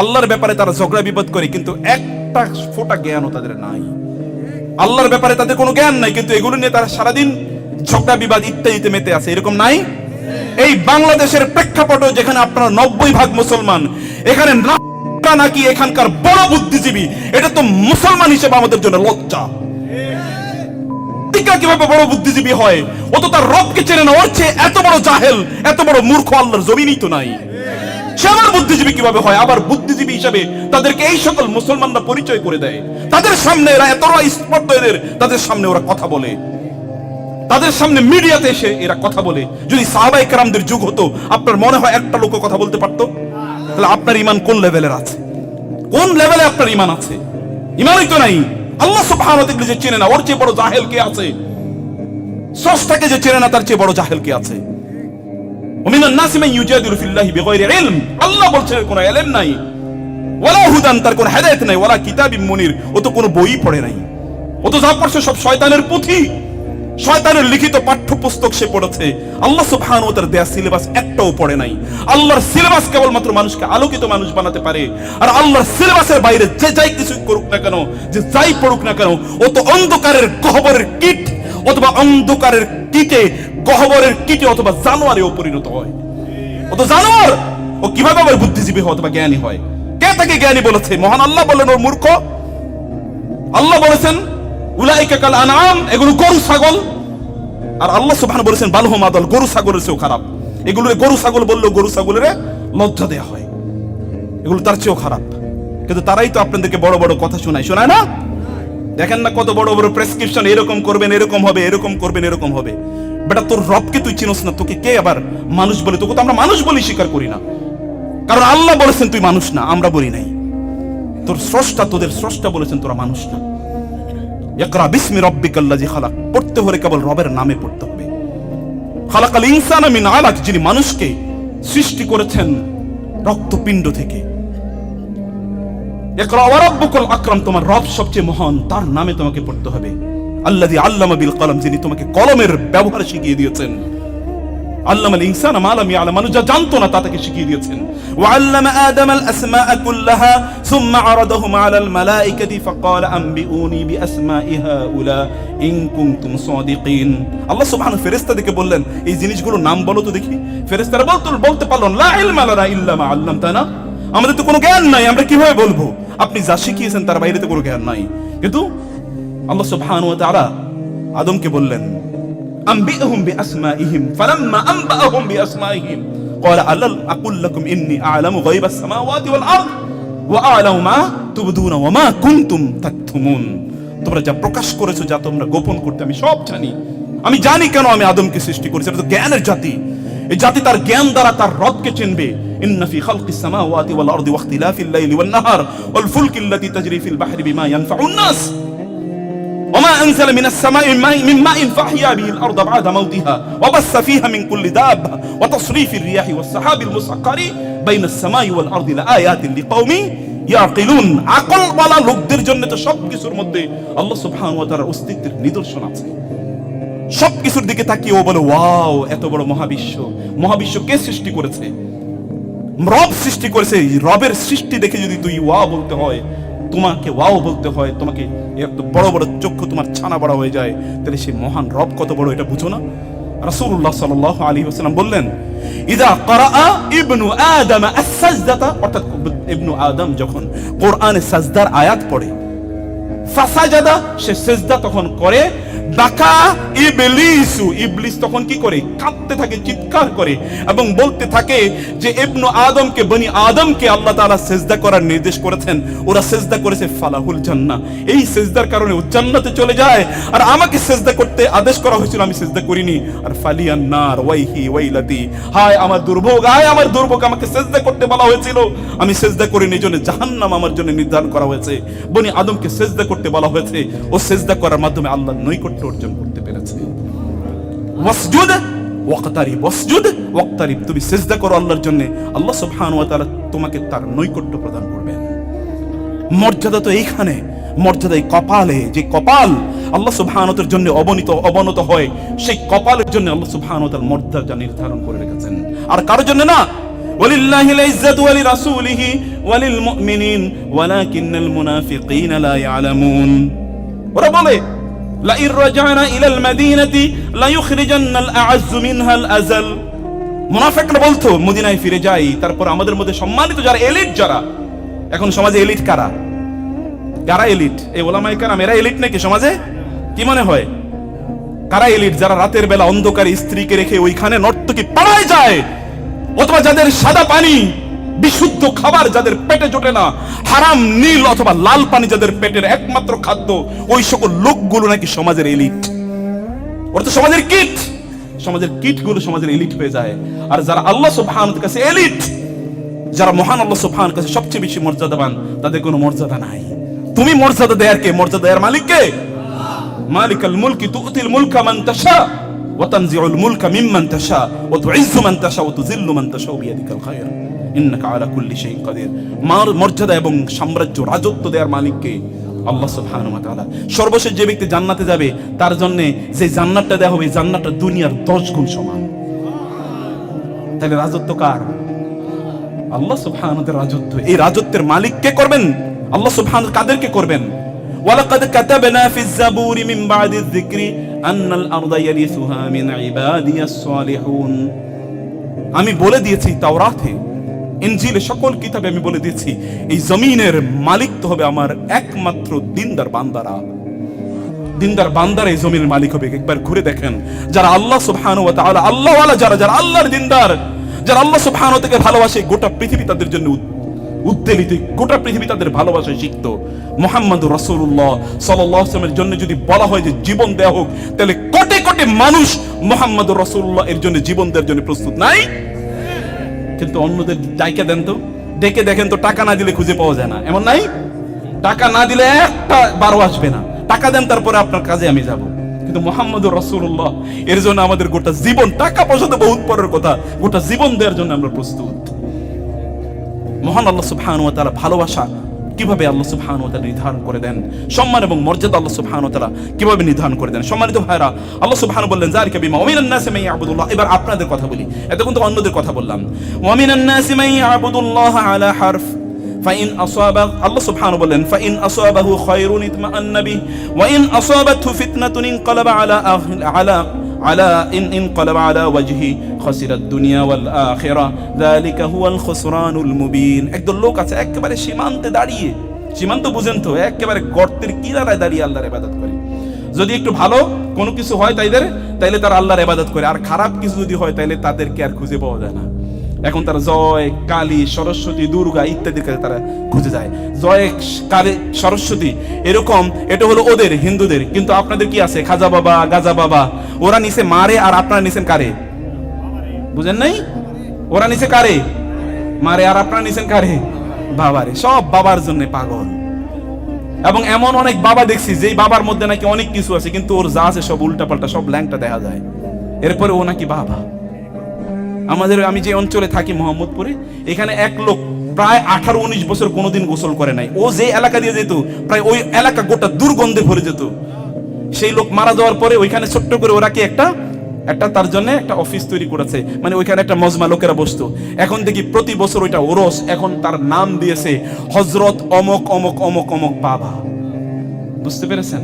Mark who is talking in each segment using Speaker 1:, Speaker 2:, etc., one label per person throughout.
Speaker 1: আল্লাহর ব্যাপারে তারা ঝগড়া বিপদ করে, কিন্তু একটা ফোটা জ্ঞানও তাদের নাই। আল্লাহর ব্যাপারে তাদের কোনো জ্ঞান নাই, কিন্তু এগুলো নিয়ে তারা সারাদিন ঝগড়া, বিবাদ ইত্যাদিতে মেতে আছে। এরকম নাই? এই বাংলাদেশের প্রেক্ষাপট যেখানে আপনারা নব্বই ভাগ মুসলমান, এখানে নাকি এখানকার বড় বুদ্ধিজীবী, এটা তো মুসলমান হিসেবে আমাদের জন্য লজ্জা। কীভাবে বড় বুদ্ধিজীবী হয়? ও তো তার রবকে চেনে না, ওর চেয়ে এত বড় জাহেল, এত বড় মূর্খ আল্লাহর জমিনই তো নাই। সে আবার বুদ্ধিজীবী কীভাবে হয়? আবার বুদ্ধিজীবী হিসাবে তাদেরকে এই সকল মুসলমানরা পরিচয় করে দেয়। তাদের সামনে এরা স্পর্ধ এদের তাদের সামনে ওরা কথা বলে। তাদের সামনে মিডিয়াতে এসে এরা কথা বলে। যদি সাহাবাই কেরামদের যুগ হতো, আপনার মনে হয় একটা লোক কথা বলতে পারতো? তাহলে আপনার ইমান কোন লেভেলের আছে? কোন লেভেলে আপনার ইমান আছে? ইমানই তো নাই। আল্লাহ সুবহানাহু ওয়া তাআলা যে চেনে না, ওর চেয়ে বড় জাহেল কে আছে? স্রষ্টাকে যে চেনে না, তার চেয়ে বড় জাহেল কে আছে? একটাও পড়ে নাই। আল্লাহর সিলেবাস কেবলমাত্র মানুষকে আলোকিত মানুষ বানাতে পারে। আর আল্লাহর সিলেবাসের বাইরে যে যাই কিছু করুক না কেন, যে যাই পড়ুক না কেন, ও তো অন্ধকারের গহ্বরের কীট, অথবা অন্ধকারের কীটে গহ্বরের কীটে অথবা জানোয়ারেও পরিণত হয়। ও তো জানোয়ার! ও কীভাবে আবার বুদ্ধিজীবী হয় অথবা জ্ঞানী হয়। কে তাকে জ্ঞানী বলেছে? মহান আল্লাহ বললেন ওর মূর্খ। আল্লাহ বলেছেন, উলাইকা কাল আনাম এগুলো গরু, ছাগল। আর আল্লাহ সুবহান বলেছেন বালহুম আদল গরু, ছাগলের চেয়েও খারাপ। এগুলো গরু, ছাগল বললেও গরু, ছাগলের লজ্জা হয়। এগুলো তার চেয়েও খারাপ। কিন্তু তারাই তো আপনাদেরকে বড় বড় কথা শোনায়। শোনায় না? দেখেন না কত বড় বড় প্রেসক্রিপশন এরকম করবেন, এরকম হবে, এরকম করবেন, এরকম হবে। বেটা, তোর রবকে তুই চিনোস না, তোকে কে আবার মানুষ বলে? তোকে তো আমরা মানুষ বলি স্বীকার করি না। কারণ আল্লাহ বলেছেন তুই মানুষ না, আমরা বলি নাই। তোর স্রষ্টা তোদের স্রষ্টা বলেছেন, তোরা মানুষ না। ইকরা বিসমি রব্বিকাল্লাযী খালাক। পড়তে হলে কেবল রবের নামে পড়তে হবে। খালাকাল ইনসানা মিন আলাক, যিনি মানুষকে সৃষ্টি করেছেন রক্তপিণ্ড থেকে। একরা ওয়া রাব্বুকুল আকরাম, তোমার রব সবচেয়ে মহান, তার নামে তোমাকে পড়তে হবে। আল্লাযী আল্লামা বিল কলম, যিনি তোমাকে কলমের ব্যবহার শিখিয়ে দিয়েছেন। ইনসান মানুষ যা জানতো না তাকে শিখিয়ে দিয়েছেন। ওয়া আদম আল কুল্লাহা, সুম্মা আরাদাহুম ফাকাল ইন কুনতুম সাদিকিন। আল্লাহ সুবহানাহু ফেরেশতাদেরকে বললেন, এই জিনিসগুলোর নাম বলো তো দেখি। ফেরেশতারা বলতো বলতে পারল লা ইলমা লানা ইল্লা মা আল্লামতানা। আমাদের তো কোনো জ্ঞান নাই, আমরা কীভাবে বলব? আপনি যা শিখিয়েছেন তার বাইরে তো কোনো জ্ঞান নাই। কিন্তু আল্লাহ সুবহানাহু ওয়া তাআলা আদমকে বললেন أنبئهم بأسمائهم فلما أنبأهم بأسمائهم قال ألم أقل لكم إني أعلم غيب السماوات والأرض وأعلم ما تبدون وما كنتم تكتمون তোমরা যা প্রকাশ করেছো যা তোমরা গোপন করতে আমি সব জানি আমি জানি কেন আমি আদমকে সৃষ্টি করেছি এটা তো জ্ঞানের জাতি এই জাতি তার জ্ঞান দ্বারা তার রবকে চিনবে ইন্না ফি খালকিস সামাওয়াতি ওয়াল আরদি ওয়া ইখতিলাফিল লাইলি ওয়ান নাহার ওয়াল ফুলকি আল্লাতী তাজরি ফিল বাহরি বিমা ইয়ানফাউন নাস وما أنزل من السماء من ماء, من ماء فأحيا به الأرض بعد موتها وبث فيها من كل دابة وتصريف الرياح والسحاب المسخر بين السماء والأرض لآيات لقوم يعقلون عقل ولا লোকদের জন্য তো সব কিছুর মধ্যে আল্লাহ সুবহানাহু ওয়া তাআলার অস্তিত্বের নিদর্শন আছে সব কিছুর দিকে তাকিয়ে ও বলে ওয়াও এত বড় মহাবিশ্ব মহাবিশ্ব কে সৃষ্টি করেছে রব সৃষ্টি করেছে এই রবের সৃষ্টি দেখে যদি তুই ওয়া বলতে হয় তোমাকে ওয়াও বলতে হয়, তোমাকে এত বড় বড় চক্ষু তোমার ছানা বড় হয়ে যায়। তাহলে সেই মহান রব কত বড়, এটা বুঝো না? রাসূলুল্লাহ সাল্লাল্লাহু আলাইহি ওয়াসাল্লাম বললেন, ইদা ক্বারাআ ইবনু আদম আস-সাজদাতা অর্থাৎ ইবনু আদম যখন কোরআনে সাজদার আয়াত পড়ে, ফাসাজাদা সে সেজদা তখন করে ইবলিসু তখন কি করে? কাঁদতে থাকে, চিৎকার করে এবং বলতে থাকে যে, ইবনু আদমকে, বনি আদমকে আল্লাহ তাআলা সেজদা করার নির্দেশ করেছেন। ওরা করেছে ফালাহুল জান্নাহ। এই কারণে ও জান্নাতে চলে যায়। আর আমাকে করতে আদেশ করা হয়েছিল, আমি করিনি। আর ফালিয়ান নার, ওয়াইহি, ওয়াইলাতি, হায় আমার দুর্ভোগ, হায় আমার দুর্ভোগ, আমাকে করতে বলা হয়েছিল। আমি করিনি জন্য জাহান্নাম আমার জন্য নির্ধারণ করা হয়েছে। বনি আদমকে সেজদা করতে বলা হয়েছে। ও সেজদা করার মাধ্যমে আল্লাহর নৈকট্য অর্জন করতে পেরেছে ওয়াসজুদ ওয়াক্তারিব ওয়াসজুদ ওয়াক্তারিব তুমি সেজদা করো আল্লাহর জন্য আল্লাহ সুবহানাহু ওয়া তাআলা তোমাকে তার নৈকট্য প্রদান করবেন মর্যাদা তো এইখানে মর্যাদা এই কপালে যে কপাল আল্লাহ সুবহানতের জন্য অবনীত অবনত হয় সেই কপালের জন্য আল্লাহ সুবহানত মর্যাদা নির্ধারণ করে রেখেছেন আর কারোর জন্য না ولله العزة ولرسوله وللمؤمنين ولكن المنافقين لا يعلمون ওরা বলে لئن رجعنا إلى المدينة ليخرجن الأعز منها الأذل মুনাফিকরা বলতো মদিনায় ফিরে যাই তারপর আমাদের মধ্যে সম্মানিত যারা এলিট যারা এখন সমাজে এলিট কারা কারা এলিট এই ওলামাই কারাম এরা এলিট নাকি সমাজে কি মনে হয় কারা এলিট যারা রাতের বেলা অন্ধকারে স্ত্রীকে রেখে ওইখানে নর্তকি পাড়ায় যায় অথবা যাদের সাদা পানি বিশুদ্ধ খাবার যাদের পেটে জোটে না, হারাম, নীল অথবা লাল পানি যাদের পেটের একমাত্র খাদ্য, ওই সকল লোকগুলো নাকি সমাজের এলিট। ওরা তো সমাজের কিট। সমাজের কিটগুলো সমাজের এলিট হয়ে যায়। আর যারা আল্লাহ সুবহানাহু কাছে এলিট, যারা মহান আল্লাহ সুবহানাহু কাছে সবচেয়ে বেশি মর্যাদাবান, তাদের কোনো মর্যাদা নাই। তুমি মর্যাদা দেয়ার কে? মর্যাদা দেয়ার মালিক কে? মালিকাল মুলকি তুতিল মুলকা মান তাশা। এবং সাম্রাজ্য রাজত্ব দেয়ার মালিক কে আল্লাহ সুবহানাহু ওয়া তাআলা সর্বশেষ যে ব্যক্তি জান্নাতে যাবে, তার জন্য যে জান্নাতটা হবে জান্নাতটা দুনিয়ার 10 গুণ সমান। তাহলে রাজত্ব কার? আল্লাহ সুবহানাহু রাজত্ব। এই রাজত্বের মালিক কে করবেন? আল্লাহ সুবহানাহু কাদেরকে করবেন? ওয়ালাকাদ কাতাবনা ফিজ জাবুরি মিন আন্নাল আরদা ইয়ারিসুহা মিন ইবাদিয়াস সালিহুন আমি বলে দিয়েছি তাওরাতে, ইনজিলে সকল কিতাবে আমি বলে দিয়েছি, এই জমিনের মালিক তো হবে আমার একমাত্র দিনদার বান্দারা। দিনদার বান্দার এই জমির মালিক হবে। একবার ঘুরে দেখেন, যারা আল্লাহ সুবহানাহু ওয়া তাআলা আল্লাহ ওয়ালা যারা যারা আল্লাহর দিনদার, যারা আল্লাহ সুবহানাহু থেকে ভালোবাসে, গোটা পৃথিবী তাদের জন্য উদ- উদ্বেলিত, গোটা পৃথিবী তাদের ভালোবাসায় শিখত মোহাম্মদ আলাইহি ওয়াসাল্লামের জন্য যদি বলা হয় যে জীবন দেয়া হোক, তাহলে কোটি কোটি মানুষ মোহাম্মদ রাসূলুল্লাহ এর জন্য জীবন দেওয়ার জন্য প্রস্তুত নাই। কিন্তু অন্যদের ডাইকে দেন তো, ডেকে দেখেন তো টাকা না দিলে খুঁজে পাওয়া যায় না। এমন নাই? টাকা না দিলে একটা বারো আসবে না। টাকা দেন, তারপরে আপনার কাজে আমি যাব। কিন্তু মোহাম্মদ রসুল্লাহ এর জন্য আমাদের গোটা জীবন, টাকা পয়সা তো বহুত পরের কথা, গোটা জীবন দেওয়ার জন্য আমরা প্রস্তুত। মহান আল্লাহ সুবহানাহু ওয়া তাআলা ভালোবাসা কিভাবে আল্লাহ সুবহানাহু ওয়া তাআলা নির্ধারণ করে দেন সম্মান এবং মর্যাদা আল্লাহ সুবহানাহু ওয়া তাআলা কিভাবে নির্ধারণ করে দেন সম্মানিত ভাইরা আল্লাহ সুবহানাহু বললেন যালিকা বিমা ওয়া মিনান নাসি মান ইয়াবুদুল্লাহ এবার আপনাদের কথা বলি এতক্ষণ তো অন্যদের কথা বললাম ওয়া মিনান নাসি মান ইয়াবুদুল্লাহ আলা হারফ فإن أصاب الله سبحانه বলেন فإن أصابه خير اطمأن به وإن أصابته فتنة انقلب على أهل على على إن انقلب على وجهه خسر الدنيا والآخرة ذلك هو الخسران المبين একদল লোক আছে একেবারে সীমান্তে দাঁড়িয়ে সীমান্ত বুঝেন তো একেবারে গর্তের কিনারায় দাঁড়িয়ে আল্লাহর ইবাদত করে যদি একটু ভালো কোনো কিছু হয় তাইদের তাইলে তারা আল্লাহর ইবাদত করে আর খারাপ কিছু যদি হয় তাইলে তাদেরকে আর খুঁজে পাওয়া যায় না এখন তারা জয়, কালী, সরস্বতী, দুর্গা ইত্যাদির কাছে তারা খুঁজে যায়। জয়, কালী, সরস্বতী, এরকম, এটা হলো ওদের, হিন্দুদের। কিন্তু আপনাদের কি আছে? খাজা বাবা, গাজা বাবা, ওরা নিচে মারে আর আপনারা নিছেন কারে? বুঝেন নাই? ওরা নিচে কারে? মারে আর আপনারা নিছেন কারে? বাবারে, সব বাবার জন্য পাগল। এবং এমন অনেক বাবা দেখছি, যেই বাবার মধ্যে নাকি অনেক কিছু আছে, কিন্তু ওর যা আছে সব উল্টাপাল্টা, সব ল্যাংটা দেখা যায়। এরপরে ও নাকি বাবা। আমাদের আমি যে অঞ্চলে থাকি মোহাম্মদপুরে, এখানে এক লোক প্রায় আঠারো উনিশ বছর কোনোদিন গোসল করে নাই। ও যে এলাকা দিয়ে যেত, প্রায় ওই এলাকা গোটা দুর্গন্ধে ভরে যেত। সেই লোক মারা যাওয়ার পরে ওইখানে ছোট্ট করে ওরা কি একটা একটা তার জন্য একটা অফিস তৈরি করেছে। মানে ওইখানে একটা মজমা লোকেরা বসতো। এখন দেখি প্রতি বছর ওইটা ওরস, এখন তার নাম দিয়েছে হজরত অমক অমক অমক অমক বাবা। বুঝতে পেরেছেন?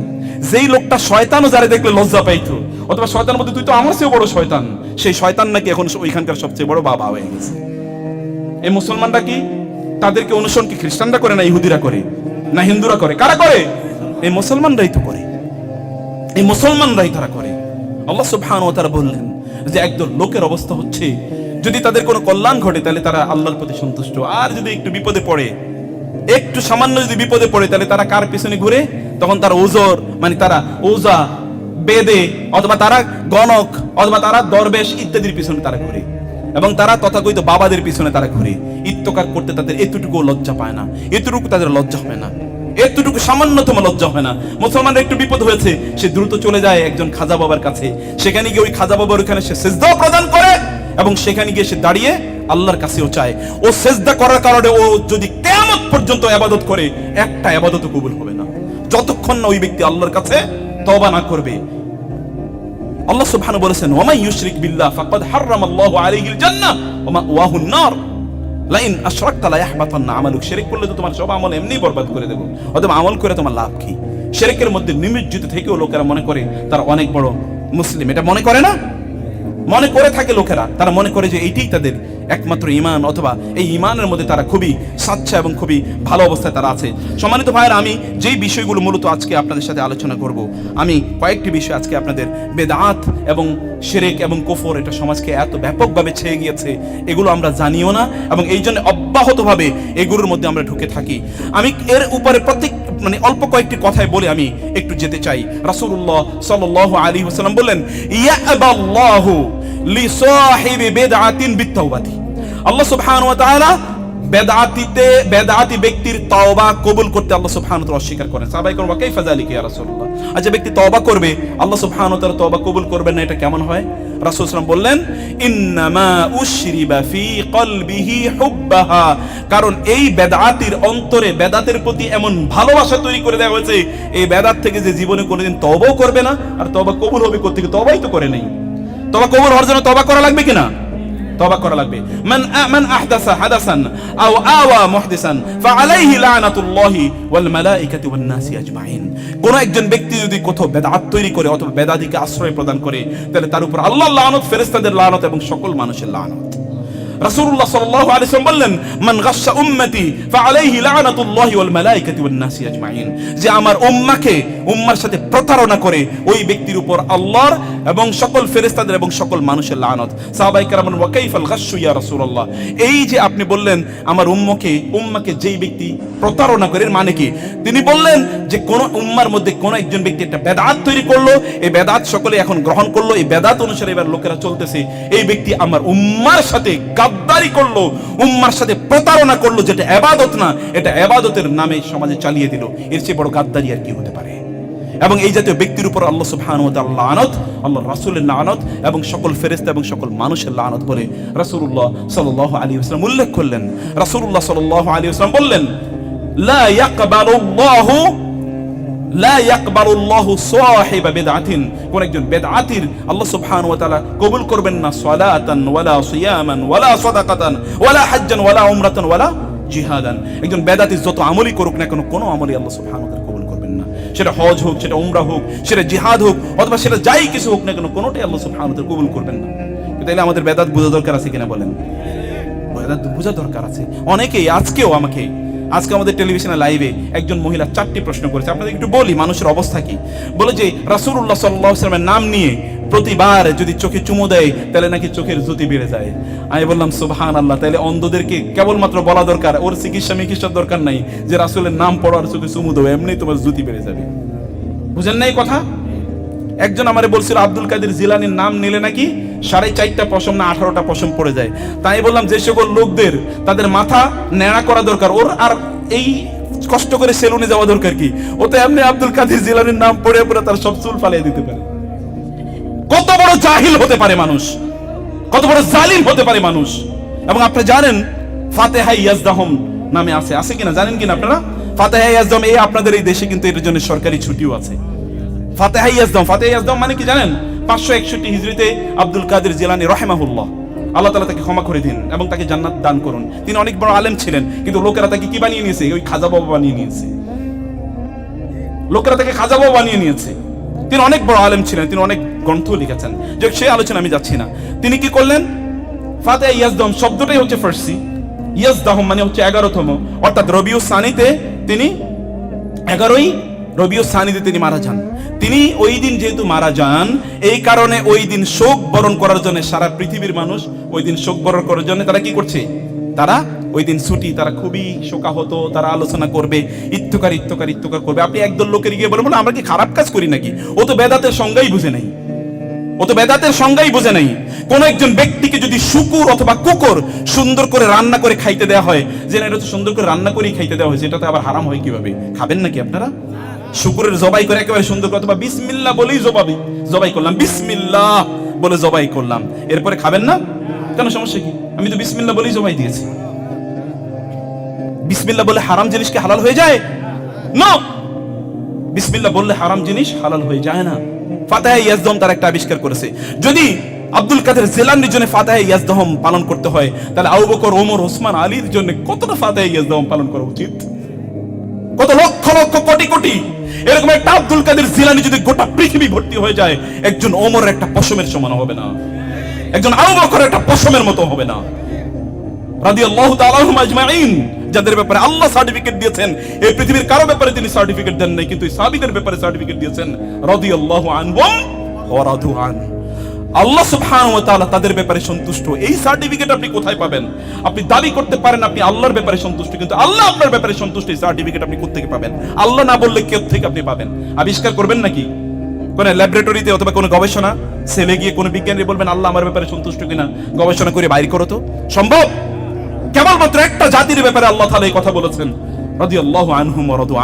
Speaker 1: যেই লোকটা শয়তানও যারা দেখলে লজ্জা পাইতো, অথবা শয়তান বলতে তুই তো আমার চেয়ে বড় শয়তান, সেই শয়তান নাকি এখন ওইখানকার সবচেয়ে বড় বাবা হয়ে গেছে। এই মুসলমানরা কি তাদেরকে অনুসরণ কি খ্রিস্টানরা করে না ইহুদিরা করে, না হিন্দুরা করে? কারা করে? এই মুসলমানরাই তো করে। এই মুসলমানরাই তারা করে। আল্লাহ সুবহানাহু ওয়া তাআলা বললেন যে একদল লোকের অবস্থা হচ্ছে, যদি তাদের কোনো কল্যাণ ঘটে, তাহলে তারা আল্লাহর প্রতি সন্তুষ্ট। আর যদি একটু বিপদে পড়ে, একটু সামান্য যদি বিপদে পড়ে, তাহলে তারা কার পিছনে ঘুরে? তখন তারা ওজোর মানে তারা ওজা বেদে, অথবা তারা গণক, অথবা তারা দরবেশ ইত্যাদির পিছনে তারা ঘুরে। এবং তারা তথাকথিত বাবাদের পিছনে তারা ঘুরে। ইত্যকার করতে তাদের এতটুকু লজ্জা পায় না, এতটুকু তাদের লজ্জা হয় না, এতটুকু সামান্যতম লজ্জা হয় না। মুসলমানের একটু বিপদ হয়েছে, সে দ্রুত চলে যায় একজন খাজা বাবার কাছে। সেখানে গিয়ে ওই খাজা বাবার ওখানে সে সেজদাও প্রদান করে এবং সেখানে গিয়ে সে দাঁড়িয়ে আল্লাহর কাছেও চায়। ও সেজদা করার কারণে ও যদি কেমন পর্যন্ত আবাদত করে, একটা আবাদত কবুল হবে যতক্ষণ না ওই ব্যক্তি আল্লাহর কাছে তবা না করবে, আল্লাহ সুবহানাহু বলেছেন, ওয়ামাই ইউশরিক বিল্লাহ ফাকাদ হারামাল্লাহু আলাইহিল জান্নাহ ওয়া মাওয়াহুন নার, লাইন আশরাকতা লা ইয়াহবাতান্না আমালুক। শিরক করলে তো তোমার সব আমল এমনি বরবাদ করে দেব। অথবা আমল করে তোমার লাভ কি? শিরকের মধ্যে নিমজ্জিত থেকেও লোকেরা মনে করে, তার অনেক বড় মুসলিম। এটা মনে করে না? মনে করে থাকে লোকেরা। তারা মনে করে যে এইটাই তাদের একমাত্র ইমান অথবা এই ইমানের মধ্যে তারা খুবই স্বাচ্ছা এবং খুবই ভালো অবস্থায় তারা আছে। সম্মানিত ভাইয়ের, আমি যেই বিষয়গুলো মূলত আজকে আপনাদের সাথে আলোচনা করব, আমি কয়েকটি বিষয় আজকে আপনাদের বেদাত এবং সেরেক এবং কোফর, এটা সমাজকে এত ব্যাপকভাবে ছেয়ে গিয়েছে, এগুলো আমরা জানিও না এবং এই জন্য অব্যাহতভাবে এগুলোর মধ্যে আমরা ঢুকে থাকি। আমি এর উপরে প্রত্যেক মানে অল্প কয়েকটি কথায় বলে আমি একটু যেতে চাই। রাসূলুল্লাহ সাল্লাল্লাহু আলাইহি ওয়াসাল্লাম বললেন আল্লাহ তাআলা বেদাতিতে বেদাতি ব্যক্তির তওবা কবুল করতে আল্লাহ সুবহানাহু অস্বীকার করেন। সাহাবাই করবা কাইফা যালিকা ইয়া রাসূলুল্লাহ? আচ্ছা ব্যক্তি তওবা করবে, আল্লাহ সুবহানাহু ওয়া তাআলা তওবা কবুল করবেন না, এটা কেমন হয়? রাসূল সাল্লাল্লাহু বললেন, ইন্নামা উশরিবা ফি কলবিহি হুব্বাহা। কারণ এই বেদাতির অন্তরে, বেদাতের প্রতি এমন ভালোবাসা তৈরি করে দেওয়া হয়েছে, এই বেদাত থেকে যে জীবনে কোনোদিন তওবাও করবে না, আর তওবা কবুল হবে কোত্থেকে? তওবাই তো করে নেই। তবা কবুল হওয়ার জন্য তবা করা লাগবে কিনা তবা করা লাগবে। মান মান আহদাসা হাদাসান আও আওয়া মুহদিসান ফাআলাইহি লানাতুল্লাহি ওয়াল মালাইকাতি ওয়ান নাসি আজমাইন। কোন একজন ব্যক্তি যদি কোথাও বেদাত তৈরি করে অথবা বেদাদিকে আশ্রয় প্রদান করে, তাহলে তার উপর আল্লাহ লানত, ফেরেশতাদের লানত এবং সকল মানুষের লানত। রাসূলুল্লাহ সাল্লাল্লাহু আলাইহি বললেন, মান গাশশা উম্মতি, ফাআলাইহি লানাতুল্লাহি ওয়াল মালাইকাতি ওয়ান নাসি আজমাইন। যে আমার উম্মাকে, উম্মার সাথে প্রতারণা করে, ওই ব্যক্তির উপর আল্লাহর এবং সকল ফেরেশতাদের এবং সকল মানুষের লানত। কেরাম ওয়া কাইফাল গাশশু ইয়া রাসূলুল্লাহ? এই যে আপনি বললেন, আমার উম্মকে, উম্মাকে যেই ব্যক্তি প্রতারণা করে মানে কি? তিনি বললেন যে, কোন উম্মার মধ্যে কোন একজন ব্যক্তি একটা বেদাত তৈরি করল, এই বেদাত সকলে এখন গ্রহণ করল, এই বেদাত অনুসারে এবার লোকেরা চলতেছে। এই ব্যক্তি আমার উম্মার সাথে গাদ্দারি করল, উম্মার সাথে প্রতারণা করল যেটা এবাদত না, এটা এবাদতের নামে সমাজে চালিয়ে দিল। এর চেয়ে বড় গাদ্দারি আর কি হতে পারে? এবং এই জাতীয় ব্যক্তির উপর আল্লাহ সুবহানাহু ওয়া তাআলা লানত, আল্লাহ রাসূলের লানত এবং সকল ফেরেশতা এবং সকল মানুষের লানত বলে রাসূলুল্লাহ সাল্লাল্লাহু আলাইহি ওয়াসাল্লাম উল্লেখ করলেন। রাসূলুল্লাহ সাল্লাল্লাহু আলাইহি ওয়াসাল্লাম বললেন, লা ইয়াকবালুল্লাহু কোন একজন আল্লাহ ওয়া তাআলা কবুল করবেন না সালাতান ওয়ালা সিয়ামান ওয়ালা সাদাকাতান ওয়ালা ওয়ালা উমরাতান ওয়ালা জিহাদান। একজন যত আমলই করুক না কেন, কোনো আমলই আল্লাহ ওয়া তাআলা কবুল করবেন না। সেটা হজ হোক, সেটা উমরা হোক, সেটা জিহাদ হোক, অথবা সেটা যাই কিছু হোক না কেন, কোনোটাই আল্লাহ সুবহানাহু ওয়া তাআলা কবুল করবেন না। তাইলে আমাদের বেদাত বোঝা দরকার আছে কিনা বলেন? বেদাত বোঝা দরকার আছে। অনেকেই আজকেও আমাকে আজকে আমাদের টেলিভিশনে লাইভে একজন মহিলা চারটি প্রশ্ন করেছে। আপনাদের একটু বলি, মানুষের অবস্থা কি? বলে যে, রাসূলুল্লাহ সাল্লাল্লাহু আলাইহি নাম নিয়ে প্রতিবার যদি চোখে চুমু দেয়, তাহলে নাকি চোখের জ্যোতি বেড়ে যায়। আমি বললাম সুবহান আল্লাহ তাহলে অন্ধদেরকে কেবলমাত্র বলা দরকার, ওর চিকিৎসা মিকিৎসার দরকার নাই, যে রাসুলের নাম পড়ার চোখে চুমু দেবে এমনি তোমার জ্যোতি বেড়ে যাবে। বুঝেন না এই কথা? একজন আমারে বলছিল, আব্দুল কাদের জিলানির নাম নিলে নাকি সাড়ে চারটা পশম না আঠারোটা পশম পড়ে যায়। তাই বললাম যে সকল লোকদের তাদের মাথা ন্যাড়া করা দরকার। ওর আর এই কষ্ট করে সেলুনে যাওয়া দরকার কি? ও তো এমনি আব্দুল কাদের জিলানির নাম পড়ে পড়ে তার সব চুল ফালিয়ে দিতে পারে। কত বড় জাহিল হতে পারে মানুষ। কত বড় জালিম হতে পারে মানুষ। এবং আপনি জানেন ফাতেহা ইয়াজদাহম নামে আছে। আছে কিনা? জানেন কিনা আপনারা? ফাতেহা ইয়াজদাহম, এই আপনাদের এই দেশে কিন্তু এর জন্য সরকারি ছুটিও আছে। ফাতেহা ইয়াজদাম ফাতেহা ইয়াজদাম মানে কি জানেন? পাঁচশো একষট্টি হিজড়িতে আব্দুল কাদের জিলানি রহেমাহুল্লাহ। আল্লাহ তালা তাকে ক্ষমা করে দিন এবং তাকে জান্নাত দান করুন। তিনি অনেক বড় আলেম ছিলেন, কিন্তু লোকেরা তাকে কি বানিয়ে নিয়েছে? ওই খাজা বাবা বানিয়ে নিয়েছে। লোকেরা তাকে খাজা বাবা বানিয়ে নিয়েছে। তিনি অনেক বড় আলেম ছিলেন, তিনি অনেক গ্রন্থ লিখেছেন। যে সেই আলোচনা আমি যাচ্ছি না। তিনি কি করলেন? ফাতে ইয়াজদম শব্দটাই হচ্ছে ফার্সি। ইয়াজদাহম মানে হচ্ছে এগারোতম। অর্থাৎ রবিউ সানিতে তিনি এগারোই রবিউ সানিতে তিনি মারা যান। তিনি ওই দিন যেহেতু মারা যান, এই কারণে ওই দিন শোক বরণ করার জন্য সারা পৃথিবীর মানুষ ওই দিন শোক বরণ করার জন্য তারা কি করছে? তারা ওই দিন ছুটি, তারা খুবই শোকাহত, তারা আলোচনা করবে ইত্যকার ইত্যকার ইত্যকার করবে। আপনি একদল লোকের গিয়ে বলবেন আমরা কি খারাপ কাজ করি নাকি? ও তো বেদাতের সংজ্ঞাই বুঝে নাই। ও তো বেদাতের সংজ্ঞাই বোঝে নাই। কোন একজন ব্যক্তিকে যদি শুকুর অথবা কুকুর সুন্দর করে রান্না করে খাইতে দেওয়া হয়, যে না, এটা তো সুন্দর করে রান্না করেই খাইতে দেওয়া হয়েছে এটা তো আবার হারাম হয় কীভাবে? খাবেন নাকি আপনারা? শুকুরের জবাই করে একেবারে সুন্দর করে অথবা বিসমিল্লাহ বলেই জবাবি। জবাই করলাম, বিসমিল্লাহ বলে জবাই করলাম। এরপরে খাবেন না? কেন সমস্যা কি? আমি তো বিসমিল্লাহ বলেই জবাই দিয়েছি। বিসমিল্লাহ বলে হারাম জিনিস কি হালাল হয়ে যায়? না! বিসমিল্লাহ বললে হারাম জিনিস হালাল হয়ে যায় না। ফাতাহ ইয়াজদম তার একটা আবিষ্কার করেছে। যদি আব্দুল কাদের জেলানির জন্য ফাতাহে ইয়াজদহম পালন করতে হয়, তাহলে আবু বকর, ওমর, ওসমান, আলীর জন্য কতটা ফাতাহে ইয়াজদহম পালন করা উচিত? কত লক্ষ লক্ষ কোটি কোটি। এরকম একটা আব্দুল কাদের জিলানি যদি গোটা পৃথিবী ভর্তি হয়ে যায়, একজন ওমরের একটা পশমের সমান হবে না। একজন আবু বকরের একটা পশমের মতো হবে না। রাদিয়াল্লাহু তাআলা আনহুম আজমাইন। যাদের ব্যাপারে আল্লাহ সার্টিফিকেট দিয়েছেন, এই পৃথিবীর কারও ব্যাপারে তিনি সার্টিফিকেট দেন নাই, কিন্তু সাহাবীদের ব্যাপারে সার্টিফিকেট দিয়েছেন। রাদিয়াল্লাহু আনহুম ওয়া রাদু আন আল্লাহ সুবহানাহু ওয়া তাআলা তাদের ব্যাপারে সন্তুষ্ট। এই সার্টিফিকেট আপনি কোথায় পাবেন? আপনি দাবি করতে পারেন আপনি আল্লাহর ব্যাপারে সন্তুষ্ট, কিন্তু আল্লাহ আপনার ব্যাপারে সন্তুষ্ট, এই সার্টিফিকেট আপনি কোত্থেকে পাবেন? আল্লাহ না বললে কে থেকে আপনি পাবেন? আবিষ্কার করবেন নাকি? কোন ল্যাবরেটরিতে অথবা কোনো গবেষণা? সেলে গিয়ে কোনো বিজ্ঞানী বলবেন, আল্লাহ আমার ব্যাপারে সন্তুষ্ট কিনা? গবেষণা করে বাইর করো তো। সম্ভব? কেবলমাত্র একটা জাতির ব্যাপারে আল্লাহ তাআলা এই কথা বলেছেন। রাদিয়াল্লাহু আনহুম ওয়া রাদু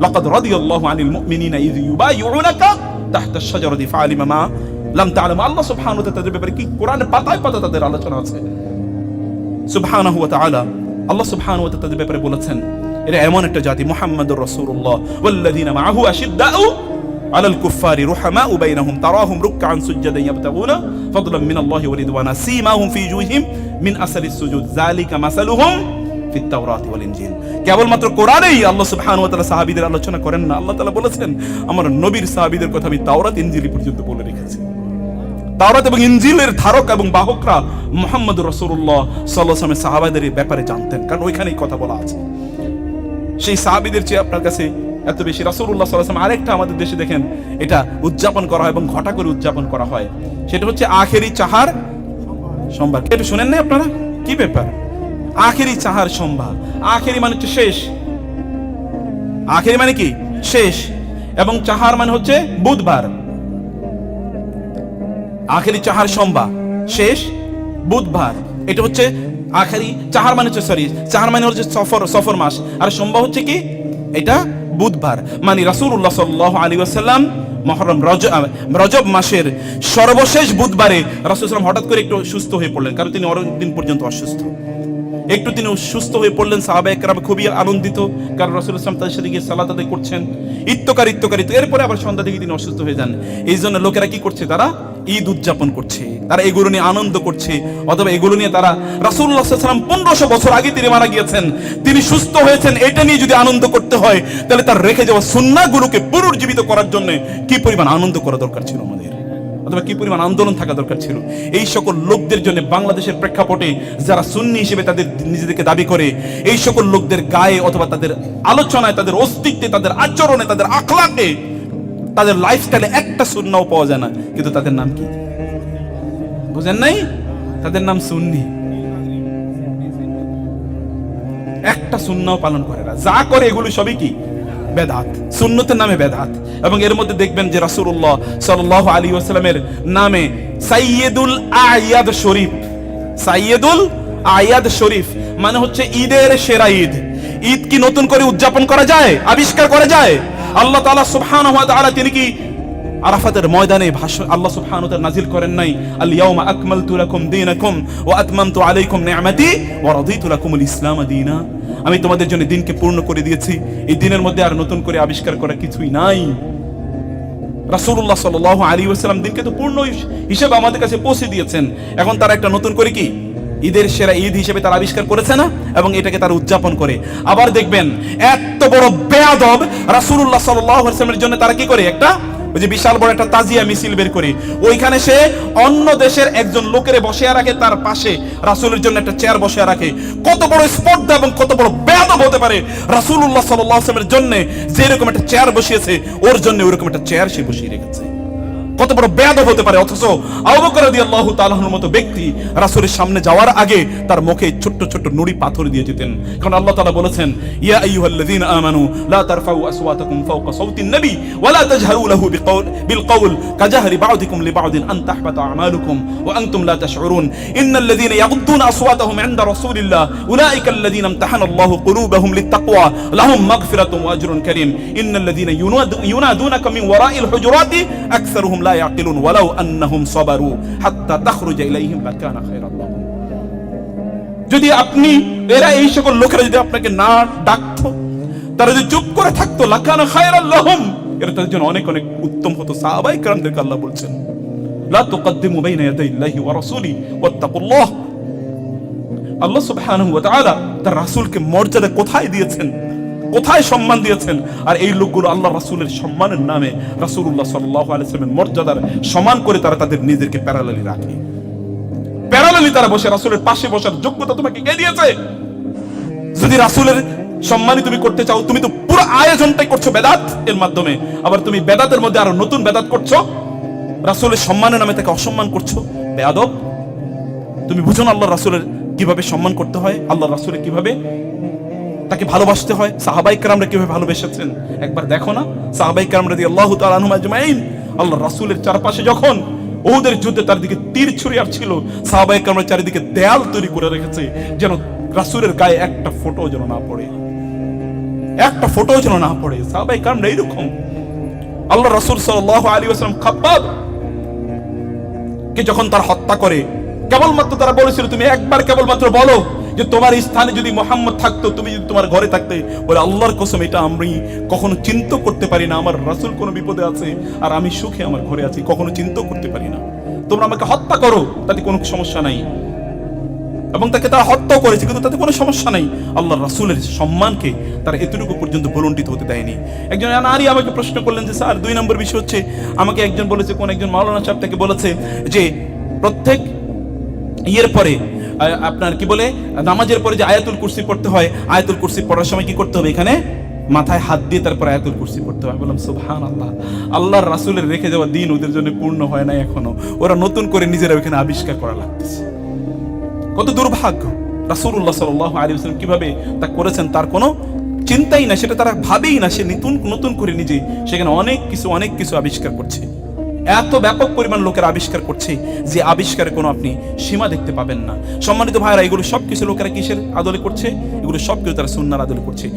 Speaker 1: লাকাদ রাদিয়াল্লাহু আনিল মুমিনিনা ইয ইউবাইউনাকা আশ-শাজারাতি ফাআলিমা মা লাম তা'লাম আল্লাহ সুবহানাহু ওয়া তাআলা তাদের ব্যাপারে কি কোরআনে পাতায় পাতায় তাদের আলোচনা আছে সুবহানাহু ওয়া তাআলা আল্লাহ সুবহানাহু ওয়া তাআলা তাদের ব্যাপারে বলেছেন এরা এমন একটা জাতি মুহাম্মাদুর রাসূলুল্লাহ ওয়াল্লাযীনা মাআহু আশিদ্দাউ على الكفار رحماء بينهم تراهم ركعا سجدا يبتغون فضلا من الله ورضوانا سيماهم في وجوههم من اثر السجود ذلك مثلهم في التوراة والإنجيل কেবলমাত্র কোরআনেই আল্লাহ সুবহানাহু ওয়া তাআলা সাহাবীদের আলোচনা করেন না আল্লাহ তাআলা বলেছেন আমার নবীর সাহাবীদের কথা আমি তাওরাত ইনজিল পর্যন্ত বলে রেখেছি তাওরাত এবং ইনজিলের ধারক এবং বাহকরা মোহাম্মদ রাসূলুল্লাহ সাল্লাল্লাহু আলাইহি সাহাবাদের ব্যাপারে জানতেন। কারণ ওইখানেই কথা বলা আছে। সেই সাহাবিদের চেয়ে আপনার কাছে এত বেশি রাসূলুল্লাহ সাল্লাল্লাহু আলাইহি আরেকটা আমাদের দেশে দেখেন, এটা উদযাপন করা হয় এবং ঘটা করে উদযাপন করা হয়। সেটা হচ্ছে আখেরি চাহার সোমবার এটা শুনেন না আপনারা? কি ব্যাপার? আখেরি চাহার সোমবার আখেরি মানে হচ্ছে শেষ। আখেরি মানে কি? শেষ। এবং চাহার মানে হচ্ছে বুধবার। আখেরি চাহার সোমবার শেষ? বুধবার। এটা হচ্ছে আখেরি চাহার মানে হচ্ছে সরি চাহার মানে হচ্ছে সফর সফর মাস। আর সোমবার হচ্ছে কি? এটা বুধবার। মানে রাসুল্লাহ সাল্লাহ আলী আসাল্লাম মহরম রজ রজব মাসের সর্বশেষ বুধবারে রাসুল হঠাৎ করে একটু সুস্থ হয়ে পড়লেন, কারণ তিনি অনেক দিন পর্যন্ত অসুস্থ। একটু তিনি সুস্থ হয়ে পড়লেন, সাহাবা একরাম খুবই আনন্দিত। কারণ রসুল ইসলাম তাদের সাথে গিয়ে সালাত আদায় করছেন। ইত্যকার ইত্যকার ইত্য- এরপরে আবার সন্ধ্যা থেকে তিনি অসুস্থ হয়ে যান। এই জন্য লোকেরা কি করছে? তারা ঈদ উদযাপন করছে। তারা এগুলো নিয়ে আনন্দ করছে। অথবা এগুলো নিয়ে তারা রাসুল্লাহ সাল্লাম পনেরোশো বছর আগে তিনি মারা গিয়েছেন। তিনি সুস্থ হয়েছেন, এটা নিয়ে যদি আনন্দ করতে হয়, তাহলে তার রেখে যাওয়া সুন্নাগুলোকে পুনর্জীবিত করার জন্য কি পরিমাণ আনন্দ করা দরকার ছিল আমাদের? অথবা কি পরিমাণ আন্দোলন থাকা দরকার ছিল? এই সকল লোকদের জন্য বাংলাদেশের প্রেক্ষাপটে যারা সুন্নি হিসেবে তাদের নিজেদেরকে দাবি করে, এই সকল লোকদের গায়ে অথবা তাদের আলোচনায়, তাদের অস্তিত্বে, তাদের আচরণে, তাদের আখলাকে, তাদের লাইফস্টাইলে একটা সুন্নাও পাওয়া যায় না। কিন্তু তাদের নাম কি? বুঝেন নাই? তাদের নাম সুন্নি। একটা সুন্নাও পালন করে না। যা করে এগুলো সবই কি? বেদাত, সুন্নতের নামে বেদাত। এবং এর মধ্যে দেখবেন যে রাসূলুল্লাহ সাল্লাল্লাহু আলাইহি ওয়াসাল্লামের নামে সাইয়্যিদুল আয়াদ শরীফ। সাইয়্যিদুল আয়াদ শরীফ মানে হচ্ছে ঈদের সেরা ঈদ। ঈদ কি নতুন করে উদযাপন করা যায়, আবিষ্কার করা যায়? আল্লাহ তাআলা সুবহানাহু তিনি কি আরাফাতের ময়দানে ভাষণ আল্লাহ সুবহানাহু ওয়া নাজিল করেন নাই? আল ইয়াউমা আকমালতু লাকুম দীনাকুম ওয়া আতমামতু আলাইকুম নি'মাতি ওয়া রাদিতু লাকুমুল ইসলাম দীনা। আমি তোমাদের জন্য দিনকে পূর্ণ করে দিয়েছি। এই দিনের মধ্যে আর নতুন করে আবিষ্কার করা কিছুই নাই। দিনকে তো পূর্ণ হিস- হিসেবে আমাদের কাছে পৌঁছে দিয়েছেন। এখন তারা একটা নতুন করে কি? ঈদের সেরা ঈদ হিসেবে তারা আবিষ্কার করেছে না? এবং এটাকে তারা উদযাপন করে। আবার দেখবেন, এত বড় বেয়াদব আলাইহি ওয়াসাল্লামের জন্য তারা কি করে? একটা ওই যে বিশাল বড় একটা তাজিয়া মিছিল বের করি। ওইখানে সে অন্য দেশের একজন লোকের বসে রাখে, তার পাশে রাসুলের জন্য একটা চেয়ার বসে রাখে। কত বড় স্পর্ধা এবং কত বড় বেয়াদব হতে পারে রাসুল্লাহ ওয়াসাল্লামের জন্য যেরকম একটা চেয়ার বসিয়েছে, ওর জন্য ওরকম একটা চেয়ার সে বসিয়ে রেখেছে। কত বড় বেয়াদব হতে পারে অথচ আবু বকর রাদিয়াল্লাহু তাআলার মতো ব্যক্তি রাসূলের সামনে যাওয়ার আগে তার মুখে ছোট্ট ছোট্ট নুড়ি পাথর দিয়ে যেতেন কারণ আল্লাহ তাআলা বলেছেন ইয়া আইয়ুহাল্লাযীনা আমানু লা তারফাউ আসওয়াতাকুম ফাওকা সাওতিন নবী ওয়া লা তাজহারু লাহু বিকাউল বিলকাউল কাজাহরি বা'দিকুম লিবা'দিন আন তাহবাতা আমালুকুম ওয়া আনতুম লা তাশউরুন ইন্নাল্লাযীনা ইয়াগুদ্দুনা আসওয়াতাহুম 'ইনদা রাসূলিল্লাহ উলাইকা আল্লাযীনা ইমতাহানা আল্লাহু কুলুবাহুম লিত্তাকওয়া লাহুম মাগফিরাতুন ওয়া আজরুন কারীম ইন্নাল্লাযীনা ينادونك من وراء الحجرات أكثرهم لا যদি আপনি এরা এই সকল লোকেরা যদি আপনাকে না তারা যদি চুপ করে থাকতো এটা তাদের জন্য অনেক অনেক উত্তম হতো সাহাবাই আল্লাহ বলছেন, লা তুকদ্দিমু বাইনা ইয়াদাইল্লাহি ওয়া রাসূলি, ওয়াত্তাকুল্লাহ। আল্লাহ সুবহানাহু ওয়া তাআলা তার রাসূলকে মর্যাদা কোথায় দিয়েছেন? কোথায় সম্মান দিয়েছেন? আর এই লোকগুলো আল্লাহ রাসূলের সম্মানের নামে রাসূলুল্লাহ সাল্লাল্লাহু আলাইহি ওয়াসাল্লামের মর্যাদার সমান করে তারা তাদের নিজেদেরকে প্যারালালি রাখে। প্যারালালি তারা বসে, রাসূলের পাশে বসার যোগ্যতা তোমাকে কে দিয়েছে? যদি রাসূলের সম্মানই তুমি করতে চাও, তুমি তো পুরো আয়োজনটাই করছ বেদাত এর মাধ্যমে। আবার তুমি বেদাতের মধ্যে আরও নতুন বেদাত করছ। রাসূলের সম্মানের নামে তাকে অসম্মান করছ। বেয়াদব, তুমি বুঝো না আল্লাহ রাসুলের কীভাবে সম্মান করতে হয়? আল্লাহ রাসূলের কীভাবে তাকে ভালোবাসতে হয়। সাহাবাই কারামরা কীভাবে ভালোবেসেছেন? একবার দেখো না। সাহাবাই কারাম রাদি আল্লাহ তালাহুম আজমাইন। আল্লাহ রাসূলের চারপাশে যখন ওদের যুদ্ধে তার দিকে তীর ছুরি আর ছিল সাহাবাই কারামরা চারিদিকে দেয়াল তৈরি করে রেখেছে, যেন রাসূলের গায়ে একটা ফটো যেন না পড়ে। একটা ফটো যেন না পড়ে। সাহাবাই কারামরা এইরকম। আল্লাহ রাসূল সাল্লাল্লাহু আলাইহি ওয়াসাল্লাম খাব্বাব কে যখন তার হত্যা করে, কেবলমাত্র তারা বলেছিল, তুমি একবার কেবলমাত্র বলো যে তোমার স্থানে যদি মোহাম্মদ থাকতো, তুমি যদি তোমার ঘরে থাকতে, বলে আল্লাহর কসম, এটা আমি কখনো চিন্তা করতে পারি না। আমার রাসুল কোনো বিপদে আছে, আর আমি সুখে আমার ঘরে আছি, কখনো চিন্তা করতে পারি না। তোমরা আমাকে হত্যা করো, তাতে কোনো সমস্যা নাই। এবং তাকে তারা হত্যাও করেছে, কিন্তু তাতে কোনো সমস্যা নাই। আল্লাহ রাসূলের সম্মানকে তারা এতটুকু পর্যন্ত ভুলণ্ঠিত হতে দেয়নি। একজন নারী আমাকে প্রশ্ন করলেন যে, স্যার, দুই নম্বর বিষয় হচ্ছে, আমাকে একজন বলেছে, কোন একজন মাওলানা সাহেব তাকে বলেছে যে, প্রত্যেক ইয়ের পরে আপনার কি বলে, নামাজের পরে যে আয়াতুল কুরসি পড়তে হয়, আয়াতুল কুরসি পড়ার সময় কি করতে হবে এখানে? মাথায় হাত দিয়ে তারপর আয়াতুল কুরসি পড়তে হবে। বললাম সুবহান আল্লাহ আল্লাহর রাসূলের রেখে যাওয়া দিন ওদের জন্য পূর্ণ হয় না এখনও। ওরা নতুন করে নিজেরা ওখানে আবিষ্কার করা লাগতেছে। কত দুর্ভাগ্য। রাসূলুল্লাহ সাল্লাল্লাহু আলাইহি ওয়াসাল্লাম কীভাবে তা করেছেন তার কোনো চিন্তাই না সেটা তারা ভাবেই না। সে নতুন নতুন করে নিজে সেখানে অনেক কিছু অনেক কিছু আবিষ্কার করছে। এত ব্যাপক পরিমাণ লোকের আবিষ্কার করছে যে আবিষ্কারে কোনো আপনি সীমা দেখতে পাবেন না। সম্মানিত ভাইরা এগুলো সব কিছু লোকেরা কিসের আদলে করছে? এগুলো সব কিছু তারা সুন্নার আদলে করছে।